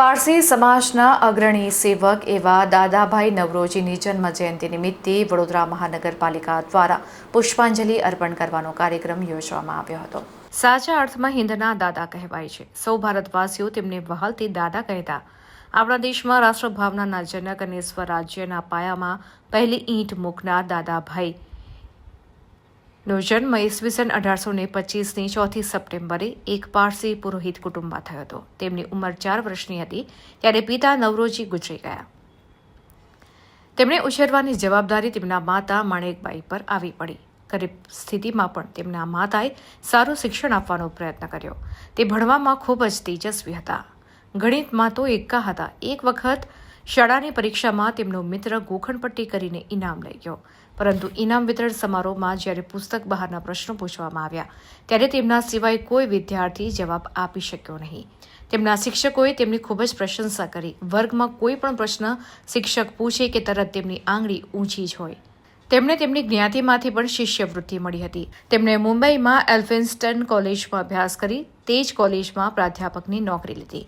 પારસી સમાજના અગ્રણી સેવક એવા દાદાભાઈ નવરોજીની જન્મ જયંતિ નિમિત્તે વડોદરા મહાનગરપાલિકા દ્વારા પુષ્પાંજલિ અર્પણ કરવાનો કાર્યક્રમ યોજવામાં આવ્યો હતો. સાચા અર્થમાં હિન્દના દાદા કહેવાય છે. સૌ ભારતવાસીઓ તેમને વહાલથી દાદા કહેતા. આપણા દેશમાં રાષ્ટ્રભાવનાના જનક અને સ્વરાજ્યના પાયામાં પહેલી ઈંટ મૂકનાર દાદાભાઈ નો જન્મ ઈસવીસન અઢારસો ને પચીસની ચોથી સપ્ટેમ્બરે એક પારસી પુરોહિત કુટુંબમાં થયો હતો. તેમની ઉંમર ચાર વર્ષની હતી, ત્યારે પિતા નવરોજી ગુજરી ગયા. તેમણે ઉછેરવાની જવાબદારી તેમના માતા માણેકબાઈ પર આવી પડી. ગરીબ સ્થિતિમાં પણ તેમના માતાએ સારું શિક્ષણ આપવાનો પ્રયત્ન કર્યો. તે ભણવામાં ખૂબ જ તેજસ્વી હતા. ગણિતમાં તો એકા હતા. એક વખત શાળાની પરીક્ષામાં તેમનો મિત્ર ગોખણપટ્ટી કરીને ઇનામ લઈ ગયો. પરંતુ ઇનામ વિતરણ સમારોહમાં જ્યારે પુસ્તક બહારના પ્રશ્નો પૂછવામાં આવ્યા, ત્યારે તેમના સિવાય કોઈ વિદ્યાર્થી જવાબ આપી શક્યો નહીં. તેમના શિક્ષકોએ તેમની ખૂબ જ પ્રશંસા કરી. વર્ગમાં કોઈ પણ પ્રશ્ન શિક્ષક પૂછે કે તરત તેમની આંગળી ઊંચી જ હોય. તેમને તેમની જ્ઞાતિમાંથી પણ શિષ્યવૃત્તિ મળી હતી. તેમણે મુંબઈમાં એલ્ફિન્સ્ટન કોલેજમાં અભ્યાસ કરી, તે જ કોલેજમાં પ્રાધ્યાપકની નોકરી લીધી.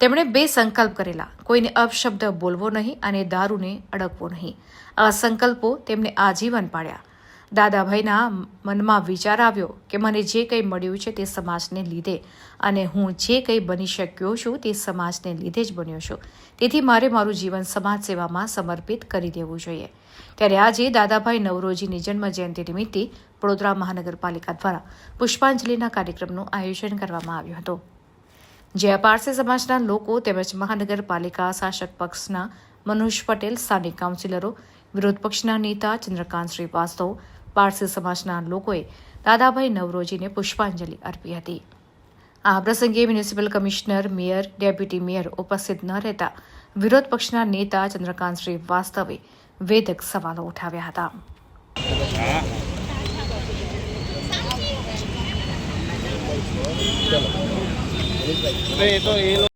તેમણે બે સંકલ્પ કરેલા. કોઈને અપશબ્દ બોલવો નહીં અને દારૂને અડકવો નહીં. આ સંકલ્પો તેમને આજીવન પાડ્યા. દાદાભાઈના મનમાં વિચાર આવ્યો કે મને જે કંઈ મળ્યું છે તે સમાજને લીધે અને હું જે કંઈ બની શક્યો છું તે સમાજને લીધે જ બન્યો છું. તેથી મારે મારું જીવન સમાજ સેવામાં સમર્પિત કરી દેવું જોઈએ. ત્યારે આજે દાદાભાઈ નવરોજીની જન્મ જયંતિ નિમિત્તે વડોદરા મહાનગરપાલિકા દ્વારા પુષ્પાંજલિના કાર્યક્રમનું આયોજન કરવામાં આવ્યું હતું. જે પારસી સમાજના લોકો તેમજ મહાનગરપાલિકા શાસક પક્ષના મનોજ પટેલ, સ્થાનિક કાઉન્સિલરો, વિરોધ પક્ષના નેતા ચંદ્રકાંત શ્રીવાસ્તવ, પારસી સમાજના લોકોએ દાદાભાઈ નવરોજીને પુષ્પાંજલિ અર્પી હતી. આ પ્રસંગે municipal commissioner, mayor, deputy mayor ઉપસ્થિત ન રહેતા વિરોધ પક્ષના નેતા ચંદ્રકાંત શ્રીવાસ્તવે વેદક સવાલો ઉઠાવ્યા હતા. એ તો એ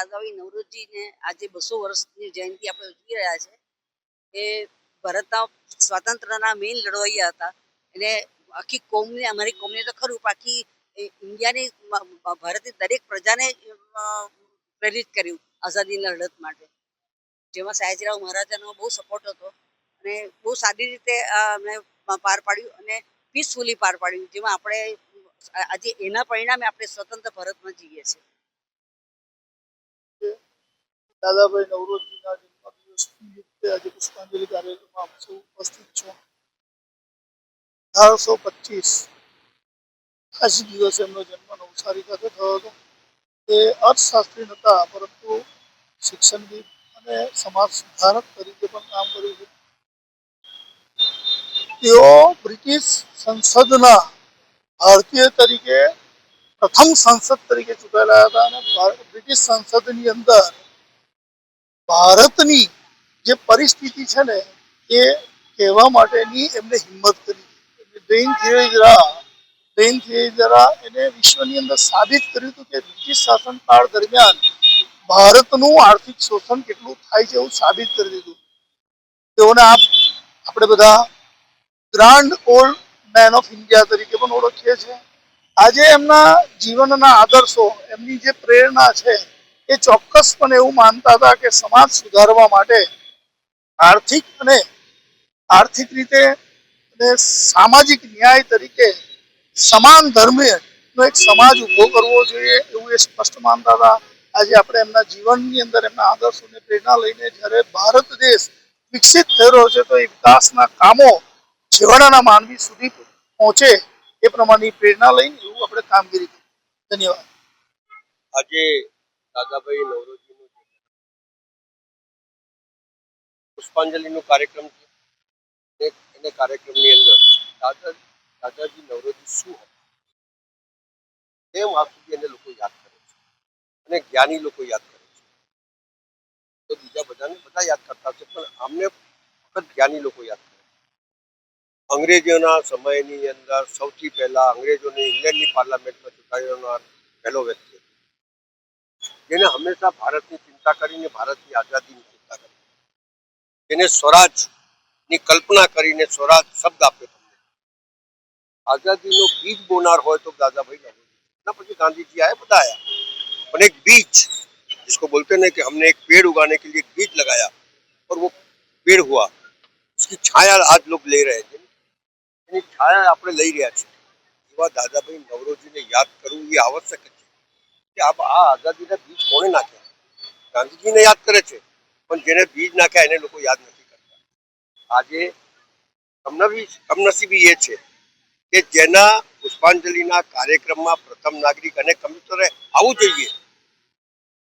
દાદાભાઈ નવરોજીને આજે બસો વર્ષની જયંતિ આપણે ઉજવી રહ્યા છે એ ભારતના સ્વાતંત્રના મેઇન લડવૈયા હતા. એને આખી કોમને, અમારી કોમને તો ખરું આખી ઇન્ડિયાની ભારતની દરેક પ્રજાને પ્રેરિત કર્યું આઝાદીની લડત માટે. જેમાં સયાજીરાવ મહારાજાનો બહુ સપોર્ટ હતો અને બહુ સારી રીતે અમે પાર પાડ્યું અને પીસફુલી પાર પાડ્યું, જેમાં આપણે, આજે એના પરિણામે આપણે સ્વતંત્ર ભારતમાં જીવીએ છીએ. દાદાભાઈ નવરોજીના જન્મદિવસ નિમિત્તે આજે પુષ્પાંજલિ કાર્યક્રમમાં આપ સૌ ઉપસ્થિત છો. અઢારસો પચીસ આ દિવસે એમનો જન્મ નવસારી ખાતે થયો હતો. તે અર્થશાસ્ત્રી નહોતા પરંતુ શિક્ષણવિદ અને સમાજ સુધારક તરીકે પણ કામ કર્યું છે. તેઓ બ્રિટિશ સંસદના ભારતીય તરીકે પ્રથમ સંસદ તરીકે ચૂંટાયેલા હતા અને બ્રિટિશ સંસદની અંદર ભારતની જે પરિસ્થિતિ છે ને, એ કહેવા માટેની એમને હિંમત કરી. ડેઇન થિયેજરા ડેઇન થિયેજરા એને વિશ્વની અંદર સાબિત કર્યું હતું કે બ્રિટિશ શાસનકાળ દરમિયાન ભારતનું આર્થિક શોષણ કેટલું થાય છે એવું સાબિત કરી દીધું. તેઓને આપ, આપણે બધા grand old man of India તરીકે પણ ઓળખીએ છીએ. આજે એમના જીવનના આદર્શો, એમની જે પ્રેરણા છે એ ચોક્કસપણે એવું માનતા હતા કે સમાજ સુધારવા માટે આર્થિક અને આર્થિક રીતે અને સામાજિક ન્યાય તરીકે સમાન ધર્મનો એક સમાજ ઊભો કરવો જોઈએ એવું એ સ્પષ્ટ માનતા હતા. આજે આપણે એમના જીવનની અંદર એમના આદર્શોને પ્રેરણા લઈને જ્યારે ભારત દેશ વિકસિત થઈ રહ્યો છે તો એ વિકાસના કામો છેવાડાના માનવી સુધી પહોંચે એ પ્રમાણની પ્રેરણા લઈને એવું આપણે કામગીરી કરી ધન્યવાદ. આજે દાદાભાઈ નવરોજીનું પુષ્પાંજલિનો કાર્યક્રમ છે એને કાર્યક્રમની અંદર દાદા, દાદાજી નવરોજી શું હતા? એ વાત સુધી એને લોકો યાદ કરે છે. અને જ્ઞાની લોકો યાદ કરે છે. તો બીજા બધાને બધા યાદ કરતા છે પણ આમને ફક્ત જ્ઞાની લોકો યાદ કરે અંગ્રેજોના સમયની અંદર સૌથી પહેલા અંગ્રેજોને ઇંગ્લેન્ડની પાર્લામેન્ટમાં ચૂંટાયેલો પહેલો વ્યક્તિ હતો. जिन्हें हमेशा भारत की चिंता करेंगे भारत की आज़ादी की चिंता करेंगे स्वराज कल्पना करी स्वराज शब्द आप आज़ादी बीज बोनार हो तो दादा भाई ना ना पछि गांधी जी आए बताया अपने एक बीज जिसको बोलते ना कि हमने एक पेड़ उगाने के लिए बीज लगाया, और वो पेड़ हुआ। उसकी छाया आज लोग ले रहे थे छाया आपने लाई रहा छे दादा भाई नवरोजी ने याद करूँ, ये आवश्यक है। કે આ આઝાદીના બીજ કોણે નાખ્યા? ગાંધીજીને યાદ કરે છે, પણ જેને બીજ નાખ્યા એને લોકો યાદ નથી કરતા. આજે કમનવી કમનસીબી એ છે કે જેના પુષ્પાંજલિના કાર્યક્રમમાં પ્રથમ નાગરિક અને કમ્પ્યુટરે આવવું જોઈએ.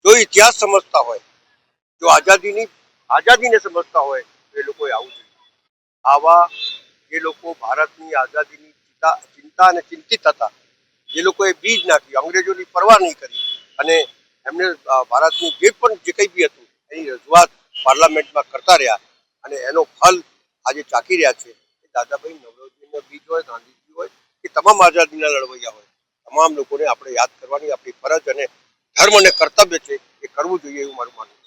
જો ઇતિહાસ સમજતા હોય, જો આઝાદીની આઝાદીને સમજતા હોય, તો એ લોકોએ આવવું જોઈએ. આવા જે લોકો ભારતની આઝાદીની ચિંતા ચિંતા અને ચિંતિત હતા જે લોકોએ બીજ નાખ્યું. અંગ્રેજોની પરવા નહીં કરી. અને એમને ભારતનું જે પણ જે કંઈ બી હતું, એની રજૂઆત પાર્લામેન્ટમાં કરતા રહ્યા. અને એનો ફલ આજે ચાકી રહ્યા છે. એ દાદાભાઈ નવરોજીનો બીજ હોય, ગાંધીજી હોય, કે તમામ આઝાદીના લડવૈયા હોય. તમામ લોકોને આપણે યાદ કરવાની આપણી ફરજ અને ધર્મ અને કર્તવ્ય છે એ કરવું જોઈએ એવું મારું માનવું છે.